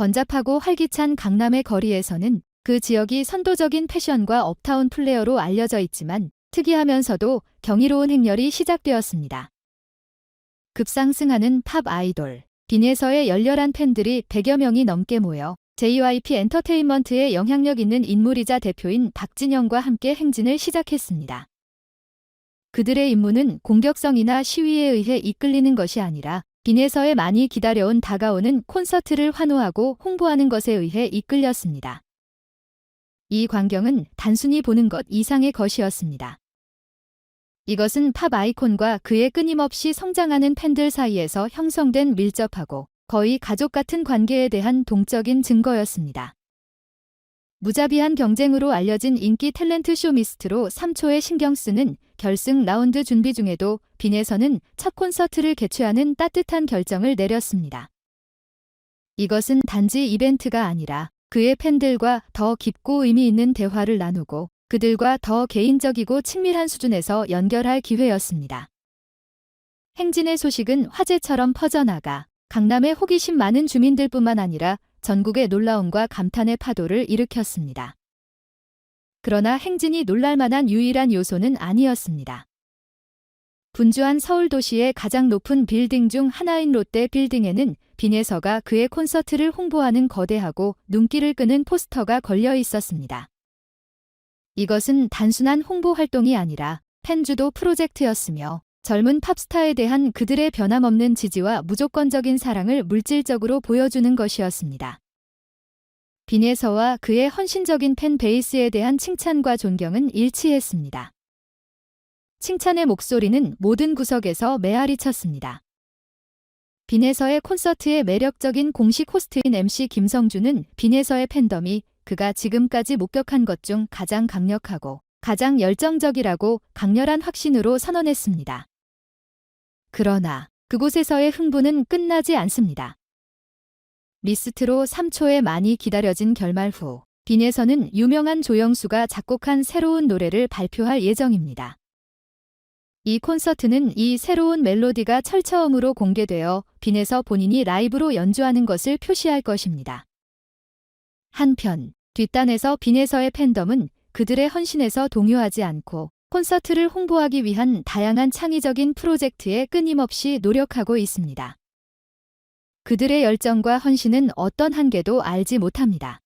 번잡하고 활기찬 강남의 거리에서는 그 지역이 선도적인 패션과 업타운 플레이어로 알려져 있지만 특이하면서도 경이로운 행렬이 시작되었습니다. 급상승하는 팝 아이돌. 빈에서의 열렬한 팬들이 100여 명이 넘게 모여 JYP 엔터테인먼트의 영향력 있는 인물이자 대표인 박진영과 함께 행진을 시작했습니다. 그들의 임무는 공격성이나 시위에 의해 이끌리는 것이 아니라 빈에서의 많이 기다려온 다가오는 콘서트를 환호하고 홍보하는 것에 의해 이끌렸습니다. 이 광경은 단순히 보는 것 이상의 것이었습니다. 이것은 팝 아이콘과 그의 끊임없이 성장하는 팬들 사이에서 형성된 밀접하고 거의 가족 같은 관계에 대한 동적인 증거였습니다. 무자비한 경쟁으로 알려진 인기 탤런트 쇼 미스트로 3초에 신경 쓰는 결승 라운드 준비 중에도 빈에서는 첫 콘서트를 개최하는 따뜻한 결정을 내렸습니다. 이것은 단지 이벤트가 아니라 그의 팬들과 더 깊고 의미 있는 대화를 나누고 그들과 더 개인적이고 친밀한 수준에서 연결할 기회였습니다. 행진의 소식은 화재처럼 퍼져나가 강남의 호기심 많은 주민들뿐만 아니라 전국의 놀라움과 감탄의 파도를 일으켰습니다. 그러나 행진이 놀랄만한 유일한 요소는 아니었습니다. 분주한 서울 도시의 가장 높은 빌딩 중 하나인 롯데 빌딩에는 빈에서가 그의 콘서트를 홍보하는 거대하고 눈길을 끄는 포스터가 걸려 있었습니다. 이것은 단순한 홍보 활동이 아니라 팬주도 프로젝트였으며 젊은 팝스타에 대한 그들의 변함없는 지지와 무조건적인 사랑을 물질적으로 보여주는 것이었습니다. 빈에서와 그의 헌신적인 팬 베이스에 대한 칭찬과 존경은 일치했습니다. 칭찬의 목소리는 모든 구석에서 메아리 쳤습니다. 빈에서의 콘서트의 매력적인 공식 호스트인 MC 김성주는 빈에서의 팬덤이 그가 지금까지 목격한 것 중 가장 강력하고 가장 열정적이라고 강렬한 확신으로 선언했습니다. 그러나 그곳에서의 흥분은 끝나지 않습니다. 리스트로 3초의 많이 기다려진 결말 후 빈에서는 유명한 조영수가 작곡한 새로운 노래를 발표할 예정입니다. 이 콘서트는 이 새로운 멜로디가 철처음으로 공개되어 빈에서 본인이 라이브로 연주하는 것을 표시할 것입니다. 한편 뒷단에서 빈에서의 팬덤은 그들의 헌신에서 동요하지 않고 콘서트를 홍보하기 위한 다양한 창의적인 프로젝트에 끊임없이 노력하고 있습니다. 그들의 열정과 헌신은 어떤 한계도 알지 못합니다.